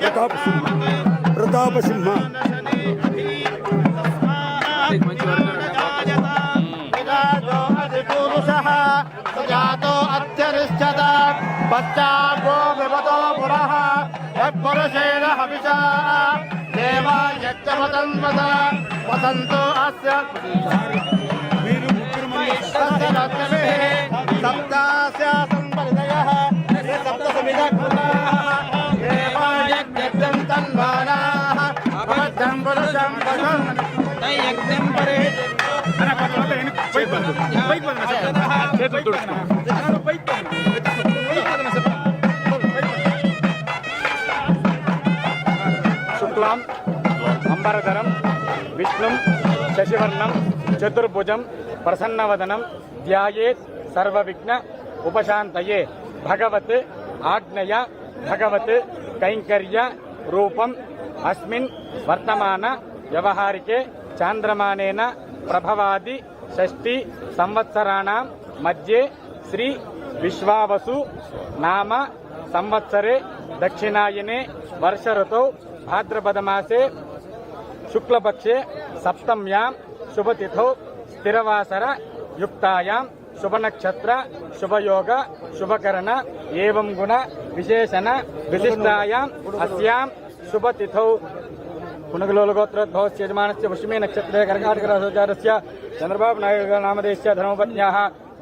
ప్రతాపసింహ. ప్రతాపసింహ. అత్యరిష్టత పశ్చాపో విపతో పురః యత్పురుషేణ హవిషా దేవా యజ్ఞవతన్వత వసంతో అస్య యజ్ఞం పరే చేతులు తుడుచుకో. శుక్లాం అంబరధరం విష్ణుం శశివర్ణం చతుర్భుజం ప్రసన్నవదనం ధ్యాయేత్ సర్వవిఘ్న ఉపశాంతయే భగవత్ ఆజ్ఞయ భగవత్ కైంకర్య రూపం అస్మిన్ వర్తమాన వ్యవహారికే చాంద్రమానేన ప్రభవాది షష్ఠి సంవత్సరాణం మధ్యే శ్రీ విశ్వావసు నామ సంవత్సరే దక్షిణాయనే వర్ష ఋతౌ భాద్రపదమాసే శుక్లపక్షే సప్తమ్యాం శుభతిథౌ స్థిరవాసర యుక్తాయాం శుభనక్షత్ర శుభయోగ శుభకరణ ఏవం గుణ విశేషణ విశిష్టాయాం అస్యాం శుభతిథౌ पुनगलोलगोत्रोद्भवस्य भवस्य यजमानस्य पुष्मे नक्षत्रे कर्काटकरासोचारस्य। चन्द्रबाबुनायुडुनामदेश्च धर्मपत्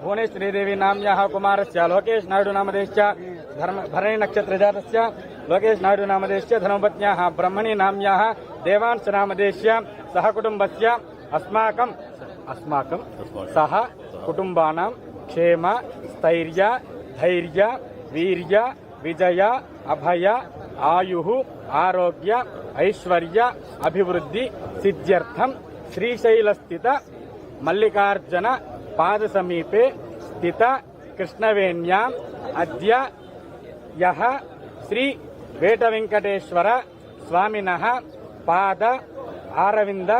भुवनेश्वरीदेवी नाम्न्याः कुमारस्य, लोकेशनायुडुनामदेश्च धर्म भरणी भरणिनक्षत्रजातस्य। लोकेशनायुडुनामदेश्च धर्मपत् ब्रह्मणी नाम देवांश नामदेश्य सह कुटुंब से अस्माक अस्माक सह कुटुबा क्षेम, स्थर्य, धैर्य, वीर्य, विजय, अभय, आयु, आरोग्य ఐశ్వర్య అభివృద్ధి సిద్ధ్యర్థం శ్రీశైలస్థిత మల్లికార్జున పాద సమీపే స్థిత కృష్ణవేణ్యాం అద్య యహ శ్రీ వేటవెంకటేశ్వర స్వామిన పాద ఆరవింద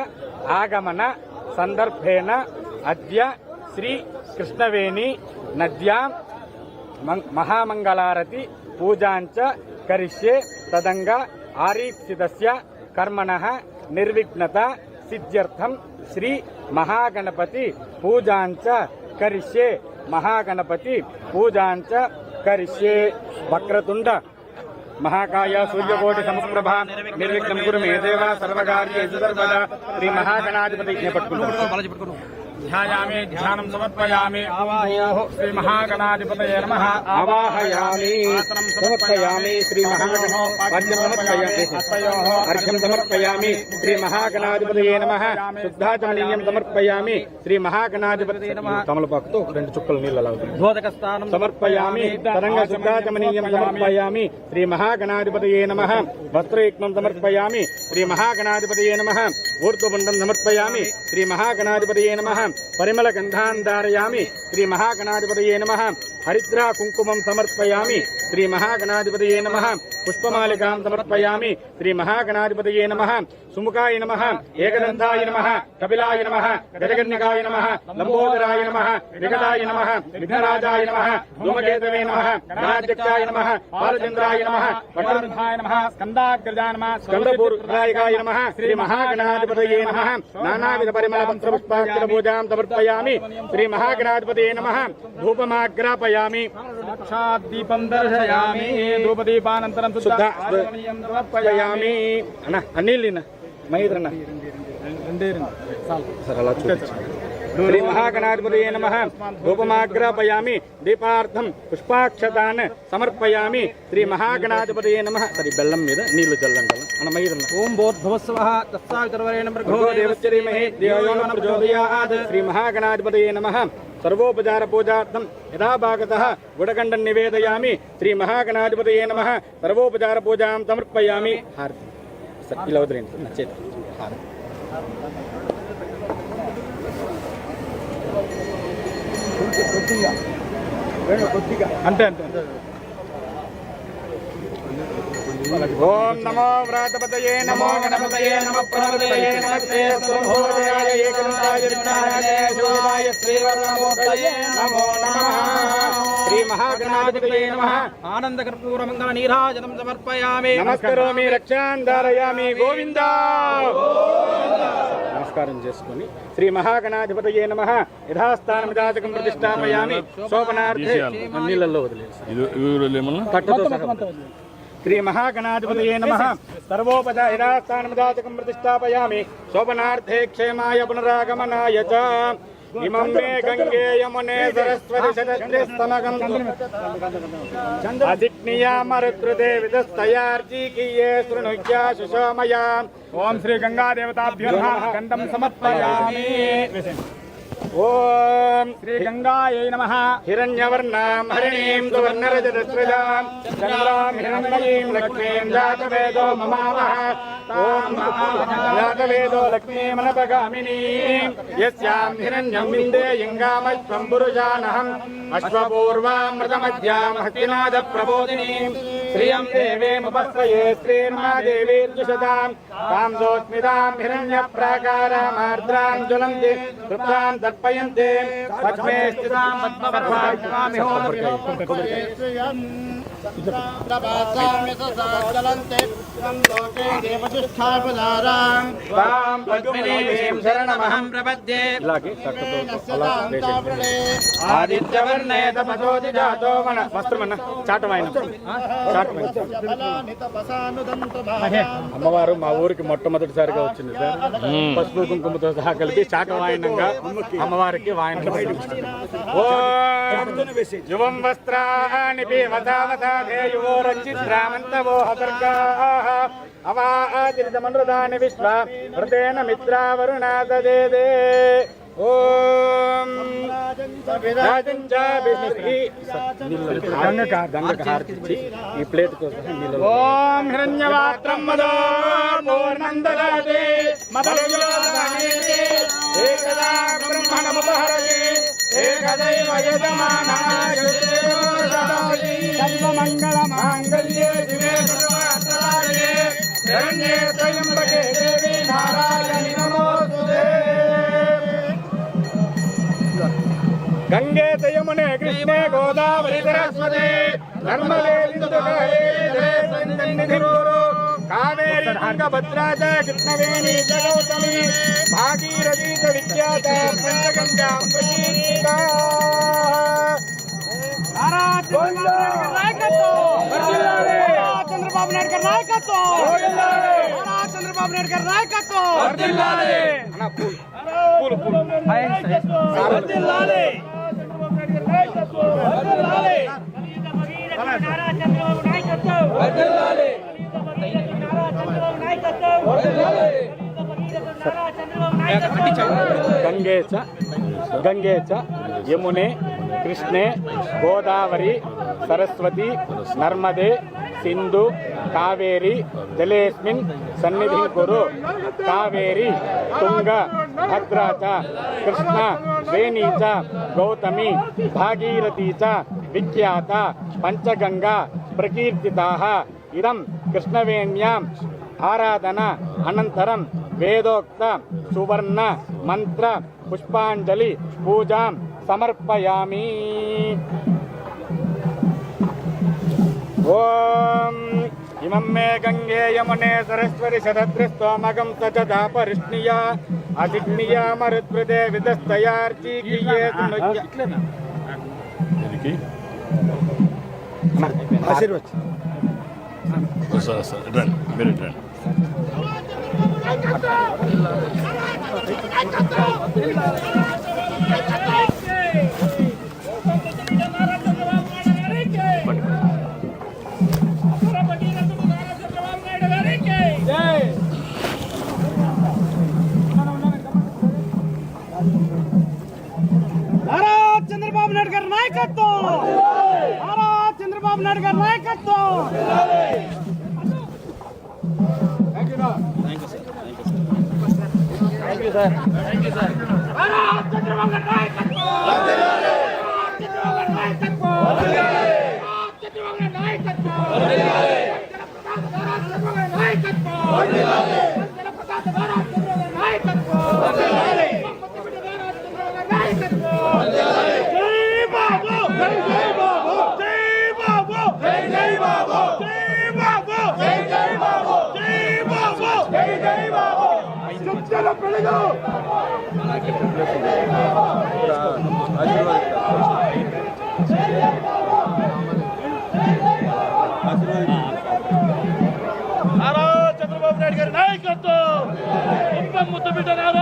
ఆగమన సందర్భేణ అద్య శ్రీ కృష్ణవేణి నద్యాం మహామంగళారతి పూజాంచ కరిష్యే తదంగా ఆరీప్సితస్య కర్మణ నిర్విఘ్నత సిద్ధ్యర్థం శ్రీ మహాగణపతి పూజాంచ కరిష్యే. మహాగణపతి పూజాంచ కరిష్యే. వక్రతుండ. మహాకాయ సూర్యకోటి సమప్రభ. నిర్విఘ్నం గురు మే దేవ సర్వకార్యేషు సర్వదా. శ్రీ మహాగణాధిపతి పట్టుకుంటాం ధ్యాయామి ధ్యానం సమర్పయామి ఆవాహయామి శ్రీ మహాగణాధిపతయే నమః ఆవాహయామి సమర్పయామి శ్రీ మహాగణాధిపత్యం సమర్పయామి అర్ఘ్యం సమర్పయామి శ్రీ మహాగణాధిపతయే నమః శుద్ధాచమనీయం సమర్పయామి శ్రీ మహాగణాధిపతయే నమః తమలపాకుతో రెండు చుక్కలు నీళ్ళు అలా అవుతుంది. బోధకస్థానం సమర్పయామి తరంగ శుద్ధాచమనీయం సమర్పయామి. శ్రీ మహాగణాధిపతయే నమ. వస్త్రయుగ్మం సమర్పయామి శ్రీ మహాగణాధిపతయే నమ. ఊర్ధ్వపుండం సమర్పయామి శ్రీ మహాగణాధిపతయే నమ. పరిమళ గంధాన్ ధారయామి శ్రీ మహాగణాధిపతయే నమ హరిద్రా కుంకుమం సమర్పయామి శ్రీ మహాగణాధిపతయే నమ పుష్పమాలికాం సుముఖాయ నమ ఏకదంతాయ నమ కపిలాయ నమ గజగన్నికాయ నమ లంబోదరాయ నమ వికటాయ నమ విఘ్నరాజాయ నమ ధూమకేతవే నమ గణాధ్యక్షాయ నమ బాలచంద్రాయ నమ వటరుద్ధాయ నమ స్కందాగ్రజాయ నమ స్కందపూర్వాయకాయ నమ శ్రీ మహాగణాధిపతయే నమ నానావిధ పరిమళ మంత్ర పుష్పాక్షర పూజాం సమర్పయామి శ్రీ మహాగణాధిపతయే నమ ధూపమాగ్రాపయామి. దీపం దర్శయామి ధూపదీపానంతరం శుద్ధ సమర్పయామి. అన్న మహేంద్రన్న సరే అలా శ్రీ మహాగణాధిపతయే నమ ధూపమాగ్రాపయామి దీపార్థం పుష్పాక్షతాన్ సమర్పయామి శ్రీ మహాగణాధిపతయే నమ సరే బెల్లం మీద నీళ్ళు చల్లంటాను అన్న మహేంద్రన్న ఓం ప్రచోదయాత్ శ్రీ మహాగణాధిపతయే నమః సర్వోపచార పూజార్థం యథా భాగతః గుడగండం నివేదయామి శ్రీ మహాగణాధిపతయే నమః సర్వోపచార పూజాం సమర్పయామి హారతి సరే, ఇలా వదిలేండి నచ్చేది హారతి అంతే అంతే అంతే. ఓం నమో వ్రాతపతయే నమో గణపతయే నమ ప్రణపతయే నమస్తే స్వభోజయాయ ఏక విఘ్నాయ శోభాయ శ్రీవర్ణమూర్తయే నమో నమః. శ్రీ మహాగణాధిపతయే నమః. ఆనంద కర్పూర మంగళ నీరాజనం సమర్పయామి. నమస్కరోమి రక్షాన్ ధారయామి గోవింద. నమస్కారం చేసుకొని శ్రీ మహాగణాధిపతయే నమ. యథాస్థానమిదాచకం ప్రతిష్టాపయామి. శోభనార్థే. నీళ్ళల్లో ఇవి ఏమన్నా కట్టుతో సహా వదిలేసి. శ్రీ మహాగణాధిపతయే నమ సర్వోపద యథాస్థానమిదాచకం ప్రతిష్టాపయామి శోభనార్థే క్షేమాయ పునరాగమనాయ చ ఇమం మే గంగే యమునే సరస్వతి శతద్రిస్తమగం అజిజ్ఞియామరుద్రుదే విదస్తయార్జీకీయే శృణుజ్యా సుషోమయా ఓం శ్రీ గంగా గంగాయై నమః. హిరణ్యవర్ణాం హరిణీం సువర్ణరజతస్రజాం చంద్రాం హిరణ్మయీం లక్ష్మీం జాతవేదో మమావహ ఓం జాతవేదో లక్ష్మీమనపగామినీం. యస్యాం హిరణ్యం విందేయంగామశ్వం పురుషానహం అశ్వపూర్వామృతమధ్యాం హస్తినాద ప్రబోధినీం శ్రియం దేవేముపశ్రయే శ్రీర్మాదేవీర్జుషతాం తాం సోస్మితాం హిరణ్య ప్రాకారామార్ద్రాం జ్వలంతి తృప్తాం దర్పయంతే పద్మే స్థితాం పద్మపర్వామి తాం పద్మినీం శరణమహం ప్రపద్యే ఇలాగే అమ్మవారు మా ఊరికి మొట్టమొదటిసారిగా వచ్చింది సార్. పసుపు కుంకుమతో సహా కలిపి శాఖ వాయనంగా అమ్మవారికి వాయన యువం వస్త్రాణి పివతావతాధేయువో రంచిత్రామంతవో హసర్గాః అవాదిరితమనృదాని విశ్వ హృదేన మిత్రావరుణాదదే ఓం ఈ ప్లేట్ నీళ్ళు ఓం హిరణ్యవాత్రం మదో పూర్ణందదాతే మదలుజోదానేతే ఏకదా బ్రహ్మణముపహరతి ఏకదైవ యజమానాయుతే సర్వమంగళ మాంగళ్యే శివే సర్వార్థదాయే శరణ్యే గంగే యమునే కృష్ణే గోదావరి సరస్వతి నర్మదే సింధు కావేరి తుంగభద్రా చ కృష్ణవేణి చ గౌతమి భాగీరథీ విఖ్యాత. చంద్రబాబు నాయుడు గారి నాయకత్వం చంద్రబాబు నాయుడు గారి నాయకత్వం. పూలు, పూలు. గంగే చ గంగే చ యమునే కృష్ణే గోదావరి సరస్వతి నర్మదే సింధు కావేరి జలేస్మిన్ సన్నిధి కురు కావేరి తుంగ భద్రా చ కృష్ణ వేణీ చ గౌతమి భాగీరథీ చ విఖ్యాత పంచగంగా ప్రకీర్తితాః ఇదం కృష్ణవేణ్యాం ఆరాధన అనంతరం వేదోక్త సువర్ణ మంత్ర పుష్పాంజలి పూజాం సమర్పయామి. ॐ इमं मे गङ्गे यमुने सरस्वती शतत्रिस्त्वामगं स च दापरिष्णीया अतिग्निया मरुत्पृते विदस्तयार्चीकीये आशीर्वच। చంద్రబాబు నాయుడు గారి నాయకత్వం పెరుగు నారా చంద్రబాబు నాయుడు గారి నాయకత్వం. ముద్దు బిడ్డ నారా.